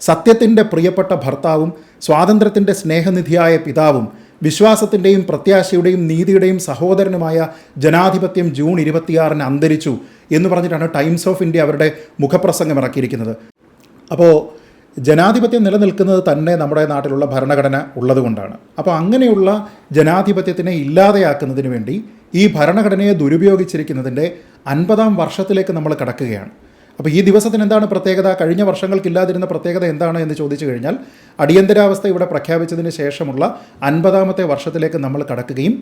സത്യത്തിന്റെ പ്രിയപ്പെട്ട ഭർത്താവും സ്വാതന്ത്ര്യത്തിന്റെ സ്നേഹനിധിയായ പിതാവും വിശ്വാസത്തിന്റെയും പ്രത്യാശയുടെയും നീതിയുടെയും സഹോദരനുമായ ജനാധിപത്യം ജൂൺ ഇരുപത്തിയാറിന് അന്തരിച്ചു എന്ന് പറഞ്ഞിട്ടാണ് ടൈംസ് ഓഫ് ഇന്ത്യ അവരുടെ മുഖപ്രസംഗം ഇറക്കിയിരിക്കുന്നത്. അപ്പോൾ ജനാധിപത്യം നിലനിൽക്കുന്നത് തന്നെ നമ്മുടെ നാട്ടിലുള്ള ഭരണഘടന ഉള്ളതുകൊണ്ടാണ്. അപ്പോൾ അങ്ങനെയുള്ള ജനാധിപത്യത്തിനെ ഇല്ലാതെയാക്കുന്നതിന് വേണ്ടി ഈ ഭരണഘടനയെ ദുരുപയോഗിച്ചിരിക്കുന്നതിന്റെ അൻപതാം വർഷത്തിലേക്ക് നമ്മൾ കടക്കുകയാണ്. അപ്പോൾ ഈ ദിവസത്തിന് എന്താണ് പ്രത്യേകത? കഴിഞ്ഞ വർഷങ്ങൾക്കില്ലാതിരുന്ന പ്രത്യേകത എന്താണ് എന്ന് ചോദിച്ചു കഴിഞ്ഞാൽ അടിയന്തരാവസ്ഥ ഇവിടെ പ്രഖ്യാപിച്ചതിന് ശേഷമുള്ള അൻപതാമത്തെ വർഷത്തിലേക്ക് നമ്മൾ കടക്കുകയും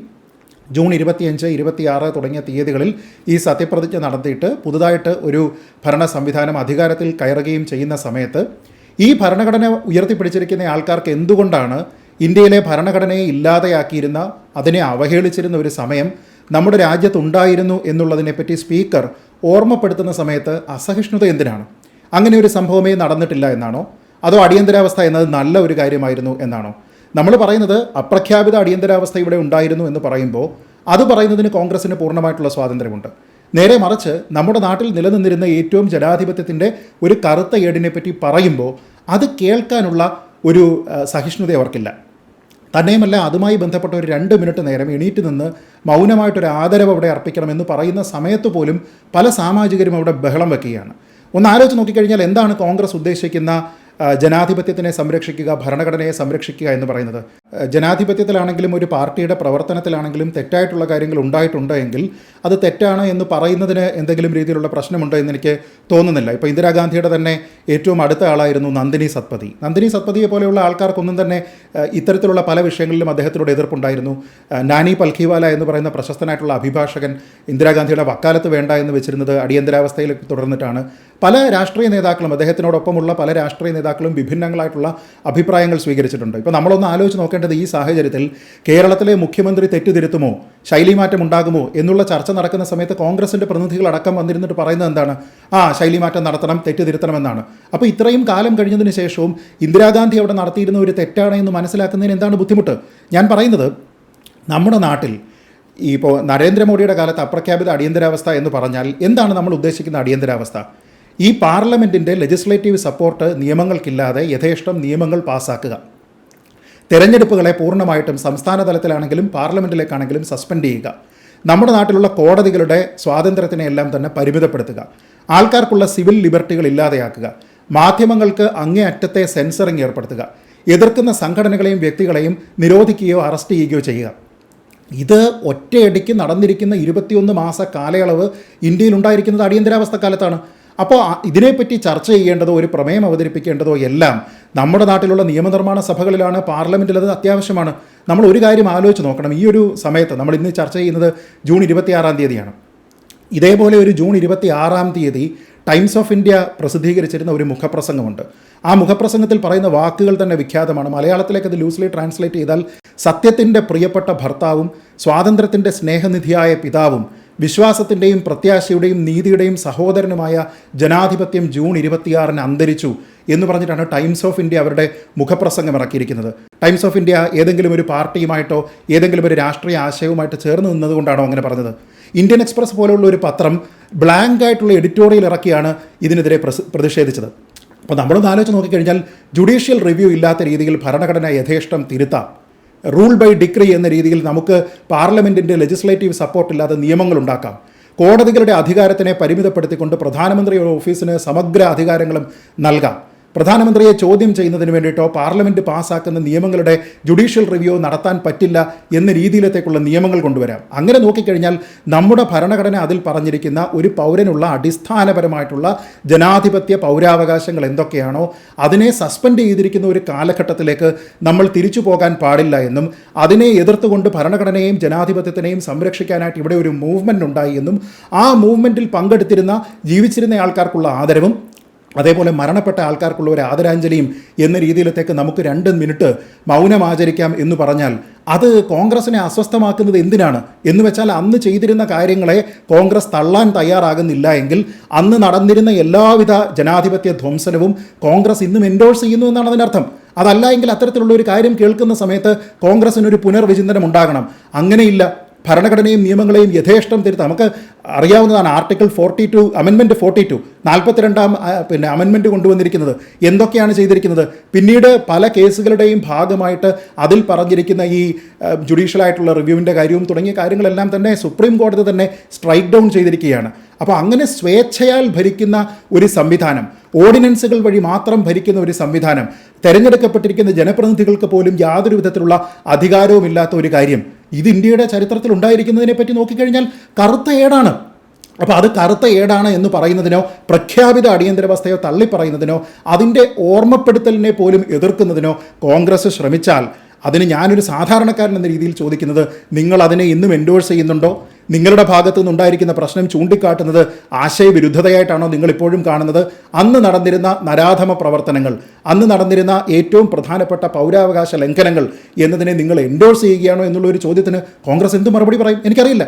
ജൂൺ ഇരുപത്തിയഞ്ച് ഇരുപത്തിയാറ് തുടങ്ങിയ തീയതികളിൽ ഈ സത്യപ്രതിജ്ഞ നടത്തിയിട്ട് പുതുതായിട്ട് ഒരു ഭരണ സംവിധാനം അധികാരത്തിൽ കയറുകയും ചെയ്യുന്ന സമയത്ത് ഈ ഭരണഘടന ഉയർത്തിപ്പിടിച്ചിരിക്കുന്ന ആൾക്കാർക്ക് എന്തുകൊണ്ടാണ് ഇന്ത്യയിലെ ഭരണഘടനയെ ഇല്ലാതെയാക്കിയിരുന്ന അതിനെ അവഹേളിച്ചിരുന്ന ഒരു സമയം നമ്മുടെ രാജ്യത്തുണ്ടായിരുന്നു എന്നുള്ളതിനെപ്പറ്റി സ്പീക്കർ ഓർമ്മപ്പെടുത്തുന്ന സമയത്ത് അസഹിഷ്ണുത എന്തിനാണ്? അങ്ങനെ ഒരു സംഭവമേ നടന്നിട്ടില്ല എന്നാണോ? അതോ അടിയന്തരാവസ്ഥ എന്നത് നല്ല ഒരു കാര്യമായിരുന്നു എന്നാണോ? നമ്മൾ പറയുന്നത് അപ്രഖ്യാപിത അടിയന്തരാവസ്ഥ ഇവിടെ ഉണ്ടായിരുന്നു എന്ന് പറയുമ്പോൾ അത് പറയുന്നതിന് കോൺഗ്രസിന് പൂർണമായിട്ടുള്ള സ്വാതന്ത്ര്യമുണ്ട്. നേരെ മറിച്ച് നമ്മുടെ നാട്ടിൽ നിലനിന്നിരുന്ന ഏറ്റവും ജനാധിപത്യത്തിന്റെ ഒരു കറുത്ത ഏടിനെപ്പറ്റി പറയുമ്പോൾ അത് കേൾക്കാനുള്ള ഒരു സഹിഷ്ണുത അവർക്കില്ല. തന്നെയുമല്ല അതുമായി ബന്ധപ്പെട്ട ഒരു രണ്ട് മിനിറ്റ് നേരം എണീറ്റ് നിന്ന് മൗനമായിട്ടൊരു ആദരവ് അവിടെ അർപ്പിക്കണമെന്ന് പറയുന്ന സമയത്ത് പോലും പല സാമാജികരും അവിടെ ബഹളം വെക്കുകയാണ്. ഒന്ന് ആലോചിച്ച് നോക്കിക്കഴിഞ്ഞാൽ എന്താണ് കോൺഗ്രസ് ഉദ്ദേശിക്കുന്ന ജനാധിപത്യത്തിനെ സംരക്ഷിക്കുക ഭരണഘടനയെ സംരക്ഷിക്കുക എന്ന് പറയുന്നത്? ജനാധിപത്യത്തിലാണെങ്കിലും ഒരു പാർട്ടിയുടെ പ്രവർത്തനത്തിലാണെങ്കിലും തെറ്റായിട്ടുള്ള കാര്യങ്ങൾ ഉണ്ടായിട്ടുണ്ട് എങ്കിൽ അത് തെറ്റാണ് എന്ന് പറയുന്നതിന് എന്തെങ്കിലും രീതിയിലുള്ള പ്രശ്നമുണ്ടോ എന്ന് എനിക്ക് തോന്നുന്നില്ല. ഇപ്പോൾ ഇന്ദിരാഗാന്ധിയുടെ തന്നെ ഏറ്റവും അടുത്ത ആളായിരുന്നു നന്ദിനി സത്പതി. നന്ദിനി സത്പതിയെ പോലെയുള്ള ആൾക്കാർക്കൊന്നും തന്നെ ഇത്തരത്തിലുള്ള പല വിഷയങ്ങളിലും അദ്ദേഹത്തിനോട് എതിർപ്പുണ്ടായിരുന്നു. നാനി പൽഖിവാല എന്ന് പറയുന്ന പ്രശസ്തനായിട്ടുള്ള അഭിഭാഷകൻ ഇന്ദിരാഗാന്ധിയുടെ വക്കാലത്ത് വേണ്ട എന്ന് വെച്ചിരുന്നത് അടിയന്തരാവസ്ഥയിൽ തുടർന്നിട്ടാണ്. പല രാഷ്ട്രീയ നേതാക്കളും അദ്ദേഹത്തിനോടൊപ്പമുള്ള പല രാഷ്ട്രീയ നേതാക്കളും വിഭിന്നങ്ങളായിട്ടുള്ള അഭിപ്രായങ്ങൾ സ്വീകരിച്ചിട്ടുണ്ട്. ഇപ്പോൾ നമ്മളൊന്ന് ആലോചിച്ച് നോക്കേണ്ടത് ഈ സാഹചര്യത്തിൽ കേരളത്തിലെ മുഖ്യമന്ത്രി തെറ്റുതിരുത്തുമോ? ശൈലിമാറ്റം ഉണ്ടാകുമോ എന്നുള്ള ചർച്ച നടക്കുന്ന സമയത്ത് കോൺഗ്രസിന്റെ പ്രതിനിധികളടക്കം വന്നിരുന്നിട്ട് പറയുന്നത് എന്താണ്? ആ ശൈലിമാറ്റം നടത്തണം തെറ്റുതിരുത്തണമെന്നാണ്. അപ്പോൾ ഇത്രയും കാലം കഴിഞ്ഞതിന് ശേഷവും ഇന്ദിരാഗാന്ധി അവിടെ നടത്തിയിരുന്ന ഒരു തെറ്റാണ് എന്ന് മനസ്സിലാക്കുന്നതിന് എന്താണ് ബുദ്ധിമുട്ട്? ഞാൻ പറയുന്നത് നമ്മുടെ നാട്ടിൽ ഇപ്പോൾ നരേന്ദ്രമോദിയുടെ കാലത്ത് അപ്രഖ്യാപിത അടിയന്തരാവസ്ഥ എന്ന് പറഞ്ഞാൽ എന്താണ് നമ്മൾ ഉദ്ദേശിക്കുന്ന അടിയന്തരാവസ്ഥ? ഈ പാർലമെന്റിന്റെ ലെജിസ്ലേറ്റീവ് സപ്പോർട്ട് നിയമങ്ങൾക്കില്ലാതെ യഥേഷ്ടം നിയമങ്ങൾ പാസ്സാക്കുക തെരഞ്ഞെടുപ്പുകളെ പൂർണമായിട്ടും സംസ്ഥാന തലത്തിലാണെങ്കിലും പാർലമെന്റിലേക്കാണെങ്കിലും സസ്പെൻഡ് ചെയ്യുക. നമ്മുടെ നാട്ടിലുള്ള കോടതികളുടെ സ്വാതന്ത്ര്യത്തിനെ എല്ലാം തന്നെ പരിമിതപ്പെടുത്തുക. ആൾക്കാർക്കുള്ള സിവിൽ ലിബർട്ടികൾ ഇല്ലാതെയാക്കുക. മാധ്യമങ്ങൾക്ക് അങ്ങേയറ്റത്തെ സെൻസറിങ് ഏർപ്പെടുത്തുക. എതിർക്കുന്ന സംഘടനകളെയും വ്യക്തികളെയും നിരോധിക്കുകയോ അറസ്റ്റ് ചെയ്യുകയോ ചെയ്യുക. ഇത് ഒറ്റയടിക്ക് നടന്നിരിക്കുന്ന ഇരുപത്തിയൊന്ന് മാസ കാലയളവ് ഇന്ത്യയിൽ ഉണ്ടായിരിക്കുന്നത് അടിയന്തരാവസ്ഥ കാലത്താണ് അപ്പോൾ ഇതിനെപ്പറ്റി ചർച്ച ചെയ്യേണ്ടതോ ഒരു പ്രമേയം അവതരിപ്പിക്കേണ്ടതോ എല്ലാം നമ്മുടെ നാട്ടിലുള്ള നിയമനിർമ്മാണ സഭകളിലാണ് പാർലമെന്റിൽ അത് അത്യാവശ്യമാണ്. നമ്മൾ ഒരു കാര്യം ആലോചിച്ച് നോക്കണം. ഈ ഒരു സമയത്ത് നമ്മൾ ഇന്ന് ചർച്ച ചെയ്യുന്നത് ജൂൺ ഇരുപത്തിയാറാം തീയതിയാണ്. ഇതേപോലെ ഒരു ജൂൺ ഇരുപത്തി ആറാം തീയതി ടൈംസ് ഓഫ് ഇന്ത്യ പ്രസിദ്ധീകരിച്ചിരുന്ന ഒരു മുഖപ്രസംഗമുണ്ട്. ആ മുഖപ്രസംഗത്തിൽ പറയുന്ന വാക്കുകൾ തന്നെ വിഖ്യാതമാണ്. മലയാളത്തിലേക്ക് അത് ലൂസ്ലി ട്രാൻസ്ലേറ്റ് ചെയ്താൽ സത്യത്തിന്റെ പ്രിയപ്പെട്ട ഭർത്താവും സ്വാതന്ത്ര്യത്തിന്റെ സ്നേഹനിധിയായ പിതാവും വിശ്വാസത്തിന്റെയും പ്രത്യാശയുടെയും നീതിയുടെയും സഹോദരനുമായ ജനാധിപത്യം ജൂൺ ഇരുപത്തിയാറിന് അന്തരിച്ചു എന്ന് പറഞ്ഞിട്ടാണ് ടൈംസ് ഓഫ് ഇന്ത്യ അവരുടെ മുഖപ്രസംഗം ഇറക്കിയിരിക്കുന്നത്. ടൈംസ് ഓഫ് ഇന്ത്യ ഏതെങ്കിലും ഒരു പാർട്ടിയുമായിട്ടോ ഏതെങ്കിലും ഒരു രാഷ്ട്രീയ ആശയവുമായിട്ട് ചേർന്ന് നിന്നതുകൊണ്ടാണോ അങ്ങനെ പറഞ്ഞത്? ഇന്ത്യൻ എക്സ്പ്രസ് പോലുള്ള ഒരു പത്രം ബ്ലാങ്ക് ആയിട്ടുള്ള എഡിറ്റോറിയൽ ഇറക്കിയാണ് ഇതിനെതിരെ പ്രതിഷേധിച്ചത്. അപ്പോൾ നമ്മളൊന്ന് ആലോചിച്ച് നോക്കിക്കഴിഞ്ഞാൽ ജുഡീഷ്യൽ റിവ്യൂ ഇല്ലാത്ത രീതിയിൽ ഭരണഘടന യഥേഷ്ടം തിരുത്താം. റൂൾ ബൈ ഡിക്രി എന്ന രീതിയിൽ നമുക്ക് പാർലമെന്റിന്റെ ലെജിസ്ലേറ്റീവ് സപ്പോർട്ടില്ലാതെ നിയമങ്ങൾ ഉണ്ടാക്കാം. കോടതികളുടെ അധികാരത്തിനെ പരിമിതപ്പെടുത്തിക്കൊണ്ട് പ്രധാനമന്ത്രിയുടെ ഓഫീസിന് സമഗ്ര അധികാരങ്ങളും നൽകാം. പ്രധാനമന്ത്രിയെ ചോദ്യം ചെയ്യുന്നതിന് വേണ്ടിയിട്ടോ പാർലമെന്റ് പാസ്സാക്കുന്ന നിയമങ്ങളുടെ ജുഡീഷ്യൽ റിവ്യൂ നടത്താൻ പറ്റില്ല എന്ന രീതിയിലത്തേക്കുള്ള നിയമങ്ങൾ കൊണ്ടുവരാം. അങ്ങനെ നോക്കിക്കഴിഞ്ഞാൽ നമ്മുടെ ഭരണഘടന അതിൽ പറഞ്ഞിരിക്കുന്ന ഒരു പൗരനുള്ള അടിസ്ഥാനപരമായിട്ടുള്ള ജനാധിപത്യ പൗരാവകാശങ്ങൾ എന്തൊക്കെയാണോ അതിനെ സസ്പെൻഡ് ചെയ്തിരിക്കുന്ന ഒരു കാലഘട്ടത്തിലേക്ക് നമ്മൾ തിരിച്ചു പോകാൻ പാടില്ല എന്നും അതിനെ എതിർത്തുകൊണ്ട് ഭരണഘടനയെയും ജനാധിപത്യത്തിനെയും സംരക്ഷിക്കാനായിട്ട് ഇവിടെ ഒരു മൂവ്മെന്റ് ഉണ്ടായി എന്നും ആ മൂവ്മെന്റിൽ പങ്കെടുത്തിരുന്ന ജീവിച്ചിരുന്ന ആൾക്കാർക്കുള്ള ആദരവും അതേപോലെ മരണപ്പെട്ട ആൾക്കാർക്കുള്ള ഒരു ആദരാഞ്ജലിയും എന്ന രീതിയിലത്തേക്ക് നമുക്ക് രണ്ട് മിനിറ്റ് മൗനം ആചരിക്കാം എന്ന് പറഞ്ഞാൽ അത് കോൺഗ്രസിനെ അസ്വസ്ഥമാക്കുന്നത് എന്തിനാണ്? എന്ന് വെച്ചാൽ അന്ന് ചെയ്തിരുന്ന കാര്യങ്ങളെ കോൺഗ്രസ് തള്ളാൻ തയ്യാറാകുന്നില്ല എങ്കിൽ അന്ന് നടന്നിരുന്ന എല്ലാവിധ ജനാധിപത്യ ധ്വംസനവും കോൺഗ്രസ് ഇന്നും എൻഡോഴ്സ് ചെയ്യുന്നു എന്നാണ് അതിനർത്ഥം അതല്ല എങ്കിൽ അത്തരത്തിലുള്ള ഒരു കാര്യം കേൾക്കുന്ന സമയത്ത് കോൺഗ്രസിനൊരു പുനർവിചിന്തനം ഉണ്ടാകണം. അങ്ങനെയില്ല. ഭരണഘടനയും നിയമങ്ങളെയും യഥേഷ്ടം തിരുത്താം നമുക്ക് അറിയാവുന്നതാണ് ആർട്ടിക്കിൾ ഫോർട്ടി ടു അമെൻമെന്റ് ഫോർട്ടി ടു നാൽപ്പത്തിരണ്ടാം പിന്നെ അമെൻമെന്റ് കൊണ്ടുവന്നിരിക്കുന്നത്. എന്തൊക്കെയാണ് ചെയ്തിരിക്കുന്നത്? പിന്നീട് പല കേസുകളുടെയും ഭാഗമായിട്ട് അതിൽ പറഞ്ഞിരിക്കുന്ന ഈ ജുഡീഷ്യൽ ആയിട്ടുള്ള റിവ്യൂവിന്റെ കാര്യവും തുടങ്ങിയ കാര്യങ്ങളെല്ലാം തന്നെ സുപ്രീം കോടതി തന്നെ സ്ട്രൈക്ക് ഡൗൺ ചെയ്തിരിക്കുകയാണ്. അപ്പോൾ അങ്ങനെ സ്വേച്ഛയാൽ ഭരിക്കുന്ന ഒരു സംവിധാനം ഓർഡിനൻസുകൾ വഴി മാത്രം ഭരിക്കുന്ന ഒരു സംവിധാനം തെരഞ്ഞെടുക്കപ്പെട്ടിരിക്കുന്ന ജനപ്രതിനിധികൾക്ക് പോലും യാതൊരു വിധത്തിലുള്ള അധികാരവും ഇല്ലാത്ത ഒരു കാര്യം. ഇത് ഇന്ത്യയുടെ ചരിത്രത്തിൽ ഉണ്ടായിരിക്കുന്നതിനെ പറ്റി നോക്കിക്കഴിഞ്ഞാൽ കറുത്ത ഏടാണ്. അപ്പോൾ അത് കറുത്ത ഏടാണ് എന്ന് പറയുന്നതിനോ പ്രഖ്യാപിത അടിയന്തരാവസ്ഥയോ തള്ളിപ്പറയുന്നതിനോ അതിന്റെ ഓർമ്മപ്പെടുത്തലിനെ പോലും എതിർക്കുന്നതിനോ കോൺഗ്രസ് ശ്രമിച്ചാൽ അതിന് ഞാനൊരു സാധാരണക്കാരൻ എന്ന രീതിയിൽ ചോദിക്കുന്നത് നിങ്ങൾ അതിനെ ഇന്നും എൻഡോഴ്സ് ചെയ്യുന്നുണ്ടോ? നിങ്ങളുടെ ഭാഗത്തു നിന്നുണ്ടായിരിക്കുന്ന പ്രശ്നം ചൂണ്ടിക്കാട്ടുന്നത് ആശയവിരുദ്ധതയായിട്ടാണോ നിങ്ങൾ ഇപ്പോഴും കാണുന്നത്? അന്ന് നടന്നിരുന്ന നരാധമ പ്രവർത്തനങ്ങൾ അന്ന് നടന്നിരുന്ന ഏറ്റവും പ്രധാനപ്പെട്ട പൗരാവകാശ ലംഘനങ്ങൾ എന്നതിനെ നിങ്ങൾ എൻഡോഴ്സ് ചെയ്യുകയാണോ എന്നുള്ള ഒരു ചോദ്യത്തിന് കോൺഗ്രസ് എന്ത് മറുപടി പറയും? എനിക്കറിയില്ല.